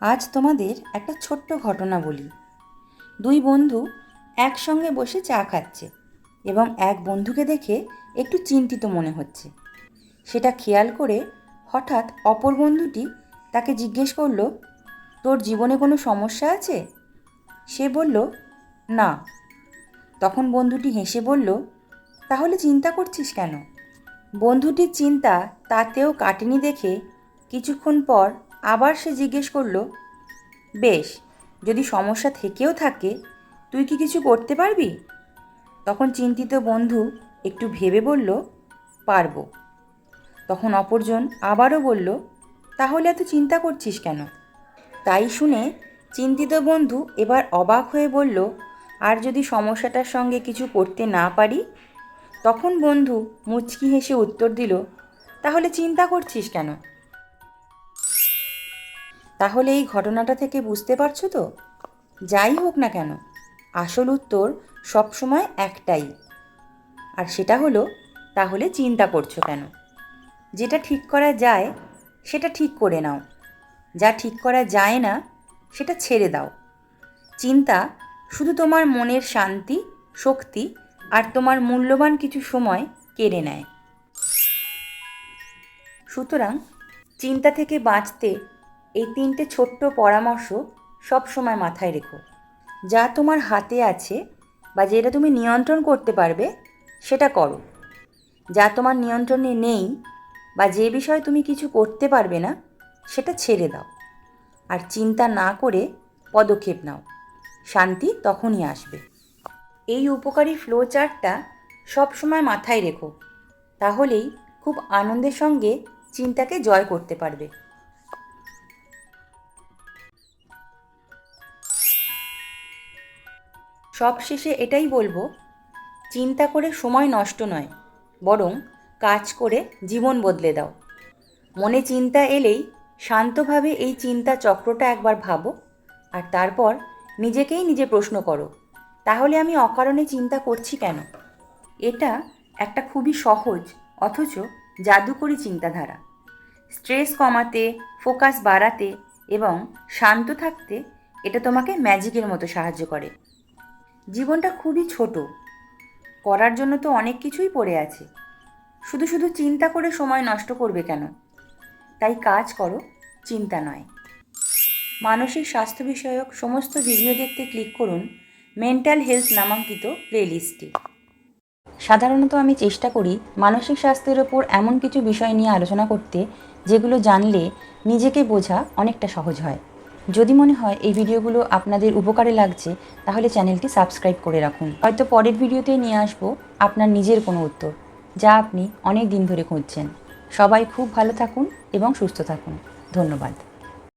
আজ তোমাদের একটা ছোট্ট ঘটনা বলি। দুই বন্ধু একসঙ্গে বসে চা খাচ্ছে এবং এক বন্ধুকে দেখে একটু চিন্তিত মনে হচ্ছে। সেটা খেয়াল করে হঠাৎ অপর বন্ধুটি তাকে জিজ্ঞেস করল, তোর জীবনে কোনো সমস্যা আছে? সে বলল, না। তখন বন্ধুটি হেসে বলল, তাহলে চিন্তা করছিস কেন? বন্ধুটির চিন্তা তাতেও কাটেনি দেখে কিছুক্ষণ পর আবার সে জিজ্ঞেস করল, বেশ, যদি সমস্যা থেকেও থাকে, তুই কি কিছু করতে পারবি? তখন চিন্তিত বন্ধু একটু ভেবে বলল, পারব। তখন অপরজন আবারও বলল, তাহলে এত চিন্তা করছিস কেন? তাই শুনে চিন্তিত বন্ধু এবার অবাক হয়ে বলল, আর যদি সমস্যাটার সঙ্গে কিছু করতে না পারি? তখন বন্ধু মুচকি হেসে উত্তর দিল, তাহলে চিন্তা করছিস কেন? তাহলে এই ঘটনাটা থেকে বুঝতে পারছ তো? যাই হোক না কেন, আসল উত্তর সবসময় একটাই। আর সেটা হলো, তাহলে চিন্তা করছ কেন? যেটা ঠিক করা যায়, সেটা ঠিক করে নাও। যা ঠিক করা যায় না, সেটা ছেড়ে দাও। চিন্তা শুধু তোমার মনের শান্তি, শক্তি আর তোমার মূল্যবান কিছু সময় কেড়ে নেয়। সুতরাং চিন্তা থেকে বাঁচতে এই তিনটে ছোট্ট পরামর্শ সব সময় মাথায় রেখো। যা তোমার হাতে আছে বা যেটা তুমি নিয়ন্ত্রণ করতে পারবে, সেটা করো। যা তোমার নিয়ন্ত্রণে নেই বা যে বিষয়ে তুমি কিছু করতে পারবে না, সেটা ছেড়ে দাও। আর চিন্তা না করে পদক্ষেপ নাও। শান্তি তখনই আসবে। এই উপকারী ফ্লো চার্টটা সবসময় মাথায় রেখো। তাহলেই খুব আনন্দের সঙ্গে চিন্তাকে জয় করতে পারবে। সবশেষে এটাই বলব, চিন্তা করে সময় নষ্ট নয়, বরং কাজ করে জীবন বদলে দাও। মনে চিন্তা এলেই শান্তভাবে এই চিন্তা চক্রটা একবার ভাবো আর তারপর নিজেকেই নিজে প্রশ্ন করো, তাহলে আমি অকারণে চিন্তা করছি কেন? এটা একটা খুবই সহজ অথচ জাদুকরী চিন্তাধারা। স্ট্রেস কমাতে, ফোকাস বাড়াতে এবং শান্ত থাকতে এটা তোমাকে ম্যাজিকের মতো সাহায্য করে। জীবনটা খুবই ছোট। করার জন্য তো অনেক কিছুই পড়ে আছে। শুধু শুধু চিন্তা করে সময় নষ্ট করবে কেন? তাই কাজ করো, চিন্তা নয়। মানসিক স্বাস্থ্য বিষয়ক সমস্ত ভিডিও দেখতে ক্লিক করুন মেন্টাল হেলথ নামাঙ্কিত প্লেলিস্টে। সাধারণত আমি চেষ্টা করি মানসিক স্বাস্থ্যের ওপর এমন কিছু বিষয় নিয়ে আলোচনা করতে যেগুলো জানলে নিজেকে বোঝা অনেকটা সহজ হয়। যদি মনে হয় এই ভিডিওগুলো আপনাদের উপকারে লাগছে, তাহলে চ্যানেলটি সাবস্ক্রাইব করে রাখুন। হয়তো পরের ভিডিওতে নিয়ে আসব আপনার নিজের কোনো উত্তর, যা আপনি অনেক দিন ধরে খুঁজছেন। সবাই খুব ভালো থাকুন এবং সুস্থ থাকুন। ধন্যবাদ।